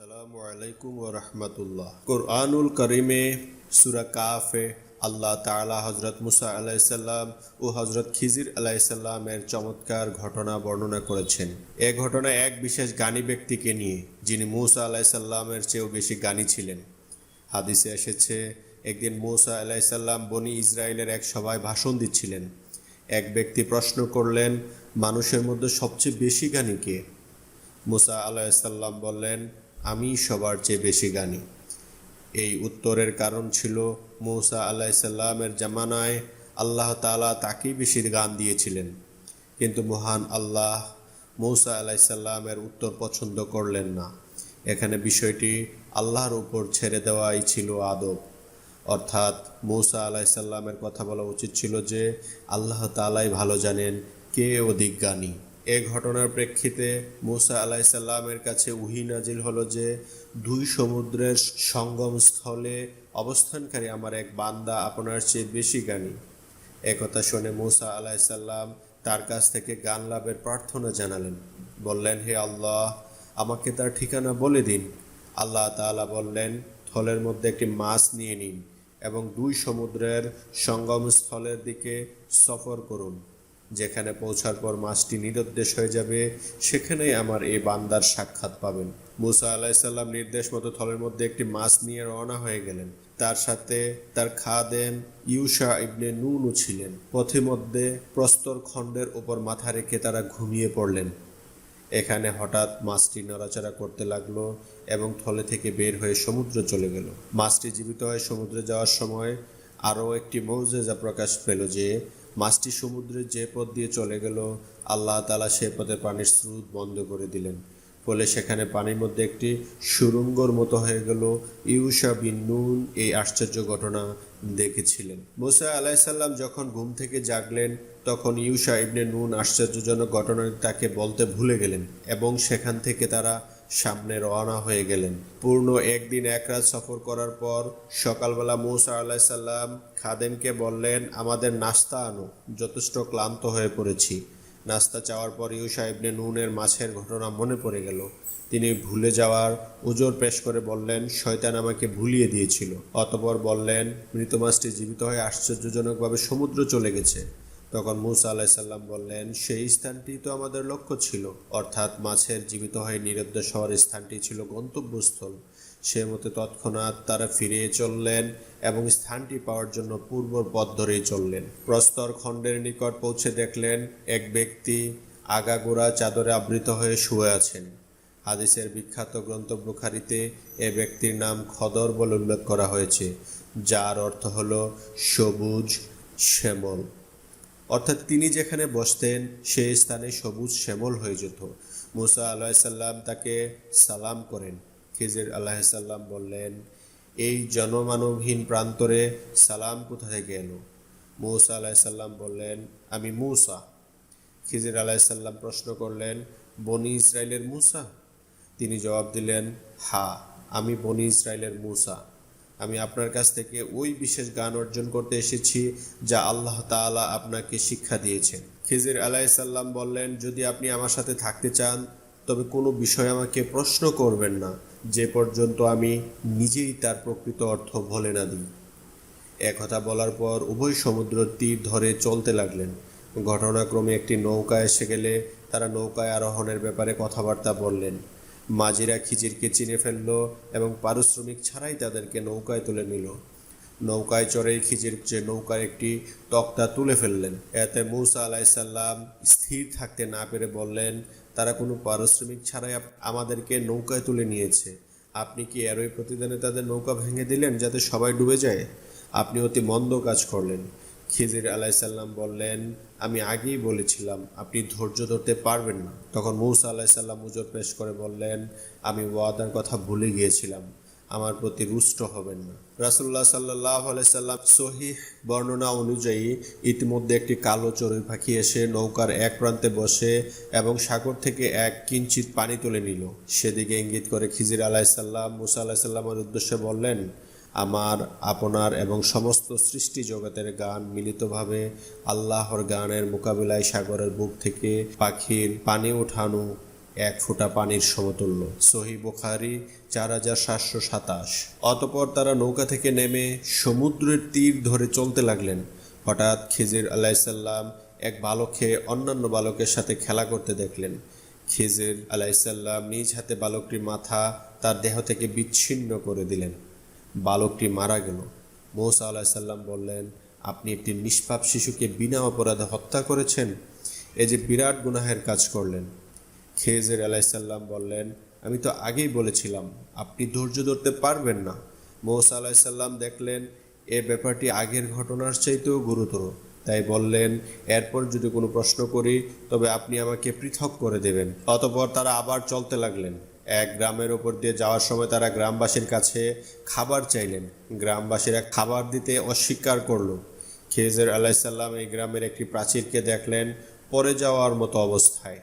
আসসালামু আলাইকুম ও রহমতুল্লাহ। কোরআনুল করিমে সুরা কাফে, আল্লাহ তাআলা হজরত মুসা আলাইসাল্লাম ও হজরত খিজির আলাইসাল্লামের চমৎকার ঘটনা বর্ণনা করেছেন। এ ঘটনা এক বিশেষ জ্ঞানী ব্যক্তিকে নিয়ে, যিনি মুসা আলাইসাল্লামের চেয়েও বেশি জ্ঞানী ছিলেন। হাদিসে এসেছে, একদিন মুসা আলাইসাল্লাম বনি ইসরায়েলের এক সভায় ভাষণ দিচ্ছিলেন। এক ব্যক্তি প্রশ্ন করলেন, মানুষের মধ্যে সবচেয়ে বেশি জ্ঞানী কে? মুসা আলাইসাল্লাম বললেন আমি সবার চেয়ে বেশি জ্ঞানী। এই উত্তরের কারণ ছিল মৌসা আলাইসাল্লামের জামানায় আল্লাহ তাআলা তাকেই বেশি গান দিয়েছিলেন। কিন্তু মহান আল্লাহ মৌসা আলাইসাল্লামের উত্তর পছন্দ করলেন না। এখানে বিষয়টি আল্লাহর উপর ছেড়ে দেওয়াই ছিল আদব। অর্থাৎ মৌসা আলাইসাল্লামের কথা বলা উচিত ছিল যে, আল্লাহ তালাই ভালো জানেন কে অধিক জ্ঞানী। এ ঘটনার প্রেক্ষিতে মুসা আলাইসাল্লামের কাছে উহি নাজিল হলো যে, দুই সমুদ্রের সঙ্গম স্থলে অবস্থানকারী আমার এক বান্দা আপনার চেয়ে বেশি জ্ঞানী। একথা শুনে মুসা আলাইসাল্লাম তার কাছ থেকে গান লাভের প্রার্থনা জানালেন। বললেন, হে আল্লাহ, আমাকে তার ঠিকানা বলে দিন। আল্লাহ তাআলা বললেন, থলের মধ্যে একটি মাছ নিয়ে নিন এবং দুই সমুদ্রের সঙ্গম স্থলের দিকে সফর করুন। যেখানে পৌঁছার পর মাছটি নিরুদ্দেশ হয়ে যাবে, সেখানেই আমার এই বান্দার সাক্ষাৎ পাবেন। মুসা আলাইসাল্লাম নির্দেশ মতো থলের মধ্যে একটি মাছ নিয়ে রওনা হয়ে গেলেন। তার সাথে তার খাদেম ইউসা ইবনে নুনও ছিলেন। পথে মধ্যে প্রস্তর খণ্ডের ওপর মাথা রেখে তারা ঘুমিয়ে পড়লেন। এখানে হঠাৎ মাছটি নড়াচড়া করতে লাগল এবং থলে থেকে বের হয়ে সমুদ্র চলে গেল। মাছটি জীবিত হয়ে সমুদ্রে যাওয়ার সময় আরও একটি মৌজেজা প্রকাশ পেল যে মাছটি সমুদ্রের যে পথ দিয়ে চলে গেল, আল্লাহ তালা সে পথে পানির স্রোত বন্ধ করে দিলেন। ফলে সেখানে পানির মধ্যে একটি সুরঙ্গর মতো হয়ে গেল। ইউসা বিন নুন এই আশ্চর্য ঘটনা দেখেছিলেন। মুসা আলাইসাল্লাম যখন ঘুম থেকে জাগলেন, তখন ইউসা ইবনে নুন আশ্চর্যজনক ঘটনা তাকে বলতে ভুলে গেলেন এবং সেখান থেকে তারা সামনে রওনা হয়ে গেলেন। পূর্ণ একদিন এক রাত সফর করার পর সকালবেলা মৌসা আলাইসাল্লাম খাদেমকে বললেন, আমাদের নাস্তা আনো, যথেষ্ট ক্লান্ত হয়ে পড়েছি। নাস্তা চাওয়ার পর ইউসা ইবনে নুনের মাছের ঘটনা মনে পড়ে গেল। তিনি ভুলে যাওয়ার উজোর পেশ করে বললেন, শয়তান আমাকে ভুলিয়ে দিয়েছিল। অতপর বললেন, মৃত মাছটি জীবিত হয়ে আশ্চর্যজনকভাবে সমুদ্র চলে গেছে। তখন মুসা আলাইসাল্লাম বললেন, সেই স্থানটি তো আমাদের লক্ষ্য ছিল। অর্থাৎ মাছের জীবিত হয়ে নিরুদ্দেশ হওয়ার স্থানটি ছিল গন্তব্যস্থল। সে মতে তৎক্ষণাৎ তারা ফিরে চললেন এবং স্থানটি পাওয়ার জন্য পূর্ব পথ ধরেই চললেন। প্রস্তর খণ্ডের নিকট পৌঁছে দেখলেন, এক ব্যক্তি আগাগোড়া চাদরে আবৃত হয়ে শুয়ে আছেন। হাদিসের বিখ্যাত গ্রন্থ বুখারিতে এ ব্যক্তির নাম খদর বলে উল্লেখ করা হয়েছে, যার অর্থ হল সবুজ শ্যামল। অর্থাৎ তিনি যেখানে বসতেন, সেই স্থানে সবুজ শ্যামল হয়ে যেত। মুসা আলাহিসাল্লাম তাকে সালাম করেন। খিজির আলাহিসাল্লাম বললেন, এই জনমানবহীন প্রান্তরে সালাম কোথা থেকে এলো? মৌসা আলাহিসাল্লাম বললেন, আমি মূসা। খিজির আলাহিসাল্লাম প্রশ্ন করলেন, বনি ইসরায়েলের মূসা? তিনি জবাব দিলেন, হা, আমি বনি ইসরায়েলের মূসা। আমি আপনার কাছ থেকে ওই বিশেষ গান অর্জন করতে এসেছি যা আল্লাহ তাআলা আপনাকে শিক্ষা দিয়েছেন। খিজির আলাইসাল্লাম বললেন, যদি আপনি আমার সাথে থাকতে চান, তবে কোনো বিষয় আমাকে প্রশ্ন করবেন না। যে পর্যন্ত আমি নিজেই তার প্রকৃত অর্থ বলে না দিই। একথা বলার পর উভয় সমুদ্র তীর ধরে চলতে লাগলেন। ঘটনাক্রমে একটি নৌকা এসে গেলে তারা নৌকায় আরোহণের ব্যাপারে কথাবার্তা বললেন। মাঝিরা খিচিরকে চিনে ফেলল এবং পারিশ্রমিক ছাড়াই তাদেরকে নৌকায় তুলে নিল। নৌকায় চড়েই খিজির যে নৌকার একটি তক্তা তুলে ফেললেন। এতে মৌসা আলাইসাল্লাম স্থির থাকতে না পেরে বললেন, তারা কোনো পারিশ্রমিক ছাড়াই আমাদেরকে নৌকায় তুলে নিয়েছে। আপনি কি এরই প্রতিদানে তাদের নৌকা ভেঙে দিলেন যাতে সবাই ডুবে যায়? আপনি অতি মন্দ কাজ করলেন। খিজির আলাইসাল্লাম বললেন, আমি আগেই বলেছিলাম, আপনি ধৈর্য ধরতে পারবেন না। তখন মৌসা আলাইসাল্লাম উজোর পেশ করে বললেন, আমি ওয়াদার কথা ভুলে গিয়েছিলাম, আমার প্রতি রুষ্ট হবেন না। রাসুল্লাহ সাল্লাহ আলাইসাল্লাম সহিহ বর্ণনা অনুযায়ী ইতিমধ্যে একটি কালো চড়ুই পাখি এসে নৌকার এক প্রান্তে বসে এবং সাগর থেকে এক কিঞ্চিত পানি তুলে নিল। সেদিকে ইঙ্গিত করে খিজির আলাইসাল্লাম, মুসা আলাইসাল্লামের উদ্দেশ্যে বললেন আমার, আপনার এবং সমস্ত সৃষ্টি জগতের গান মিলিতভাবে আল্লাহর গানের মোকাবিলায় সাগরের বুক থেকে পাখির পানি ওঠানো এক ফোঁটা পানির সমতুল্য। সহি বুখারি চার হাজার সাতশো সাতাশ। অতপর তারা নৌকা থেকে নেমে সমুদ্রের তীর ধরে চলতে লাগলেন। হঠাৎ খিজির আলাইসাল্লাম এক বালককে অন্যান্য বালকের সাথে খেলা করতে দেখলেন। খিজির আলাইসাল্লাম নিজ হাতে বালকটির মাথা তার দেহ থেকে বিচ্ছিন্ন করে দিলেন। বালকটি মারা গেল। মৌসা আলাহিসাল্লাম বললেন, আপনি একটি নিষ্পাপ শিশুকে বিনা অপরাধে হত্যা করেছেন? এ যে বিরাট গুনাহের কাজ করলেন। খেজের আলাইসাল্লাম বললেন, আমি তো আগেই বলেছিলাম, আপনি ধৈর্য ধরতে পারবেন না। মৌসা আলাহিসাল্লাম দেখলেন, এ ব্যাপারটি আগের ঘটনার চাইতেও গুরুতর। তাই বললেন, এরপর যদি কোনো প্রশ্ন করি, তবে আপনি আমাকে পৃথক করে দেবেন। অতপর তারা আবার চলতে লাগলেন। এক গ্রামের ওপর দিয়ে যাওয়ার সময় তারা গ্রামবাসীর কাছে খাবার চাইলেন। গ্রামবাসীরা খাবার দিতে অস্বীকার করল। খেজের আলাইসাল্লাম এই গ্রামের একটি প্রাচীরকে দেখলেন পরে যাওয়ার মতো অবস্থায়।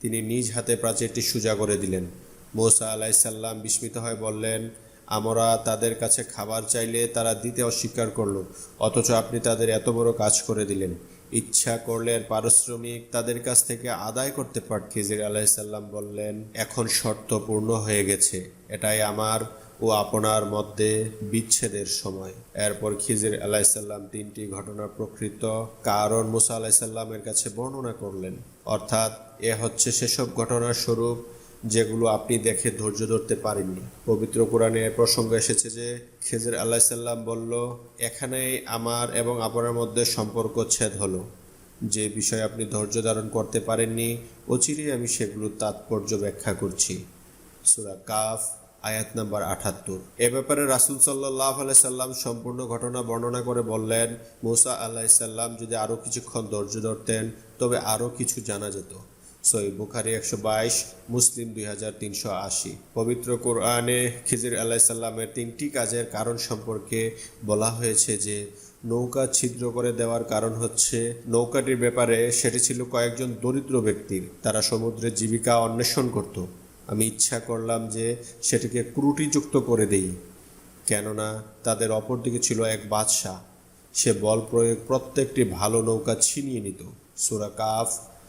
তিনি নিজ হাতে প্রাচীরটি সোজা করে দিলেন। মৌসা আলাইসাল্লাম বিস্মিত হয়ে বললেন, আমরা তাদের কাছে খাবার চাইলে তারা দিতে অস্বীকার করল, অথচ আপনি তাদের এত বড় কাজ করে দিলেন। ইচ্ছা করলে পারিশ্রমিক তাদের কাছ থেকে আদায় করতে পারত খিজির আলাইসাল্লাম বললেন, এখন শর্ত পূর্ণ হয়ে গেছে। এটাই আমার ও আপনার মধ্যে বিচ্ছেদের সময়। এরপর খিজির আলাইসাল্লাম তিনটি ঘটনার প্রকৃত কারণ মুসা আলাইসাল্লামের কাছে বর্ণনা করলেন। অর্থাৎ এ হচ্ছে সেসব ঘটনার স্বরূপ যেগুলো আপনি দেখে ধৈর্য ধরতে পারেননি। পবিত্র কোরআনে প্রসঙ্গ এসেছে যে, খেজের আলাইসাল্লাম বলল এখানেই আমার এবং আপনার মধ্যে সম্পর্ক ছেদ হলো। যে বিষয়ে আপনি ধৈর্য ধারণ করতে পারেননি, অচিরেই আমি সেগুলোর তাৎপর্য ব্যাখ্যা করছি। সুরা কাফ, আয়াত নাম্বার আটাত্তর। এ ব্যাপারে রাসুল সাল্লাহ সাল্লাম সম্পূর্ণ ঘটনা বর্ণনা করে বললেন, মুসা আল্লাহিসাল্লাম যদি আরও কিছুক্ষণ ধৈর্য ধরতেন, তবে আরও কিছু জানা যেত। সই বুখারি একশো বাইশ, মুসলিম দুই হাজার তিনশো আশি। পবিত্র কোরআনে খিজির আলাইসাল্লামের তিনটি কাজের কারণ সম্পর্কে বলা হয়েছে যে, নৌকা ছিদ্র করে দেওয়ার কারণ হচ্ছে, নৌকাটির ব্যাপারে সেটি ছিল কয়েকজন দরিদ্র ব্যক্তির তারা সমুদ্রে জীবিকা অন্বেষণ করত। আমি ইচ্ছা করলাম যে সেটিকে ক্রুটিযুক্ত করে দেই, কেননা তাদের অপরদিকে ছিল এক বাদশাহ। সে বল প্রয়োগ প্রত্যেকটি ভালো নৌকা ছিনিয়ে নিত। সুরা কাফ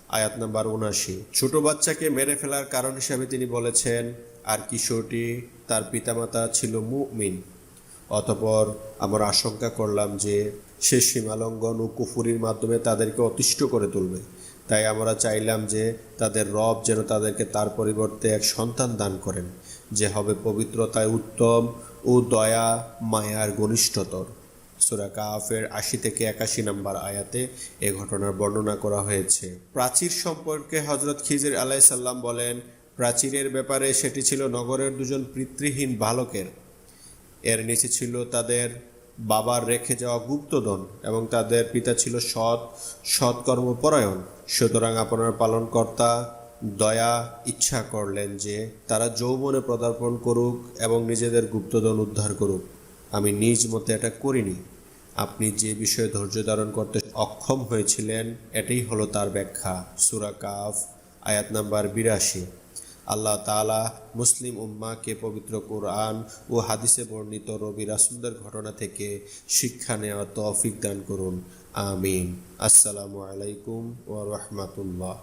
আয়াত নাম্বার উনাশি ছোট বাচ্চাকে মেরে ফেলার কারণ হিসাবে তিনি বলেছেন, আর কিশোরটি তার পিতামাতা ছিল মুমিন। অতপর আমরা আশঙ্কা করলাম যে সে সীমালঙ্ঘন ও কুফুরির মাধ্যমে তাদেরকে অতিষ্ঠ করে তুলবে। তাই আমরা চাইলাম যে তাদের রব যেন তাদেরকে তার পরিবর্তে এক সন্তান দান করেন, যে হবে পবিত্রতায় উত্তম ও দয়া, মায়ার ঘনিষ্ঠতর। সুরা কাফের আশি থেকে একাশি নম্বর আয়াতে এ ঘটনার বর্ণনা করা হয়েছে। প্রাচীর সম্পর্কে হজরত খিজির আলাইসাল্লাম বলেন, প্রাচীরের ব্যাপারে সেটি ছিল নগরের দুজন পিতৃহীন বালকের। এর নিচে ছিল তাদের বাবার রেখে যাওয়া গুপ্তধন এবং তাদের পিতা ছিল সৎ, সৎকর্মপরায়ণ। সুতরাং আপনার পালনকর্তা দয়া ইচ্ছা করলেন যে তারা যৌবনে পদার্পণ করুক এবং নিজেদের গুপ্তধন উদ্ধার করুক। আমি নিজ মতে এটা করিনি। আপনি যে বিষয়ে ধৈর্য ধারণ করতে অক্ষম হয়েছিলেন, এটাই হলো তার ব্যাখ্যা। সুরা কাফ, আয়াত নাম্বার বিরাশি। আল্লাহ তালা মুসলিম উম্মাকে পবিত্র কোরআন ও হাদিসে বর্ণিত রবি রাসুলদের ঘটনা থেকে শিক্ষা নেওয়ার তৌফিক দান করুন। আমিন। আসসালামু আলাইকুম ও রহমাতুল্লাহ।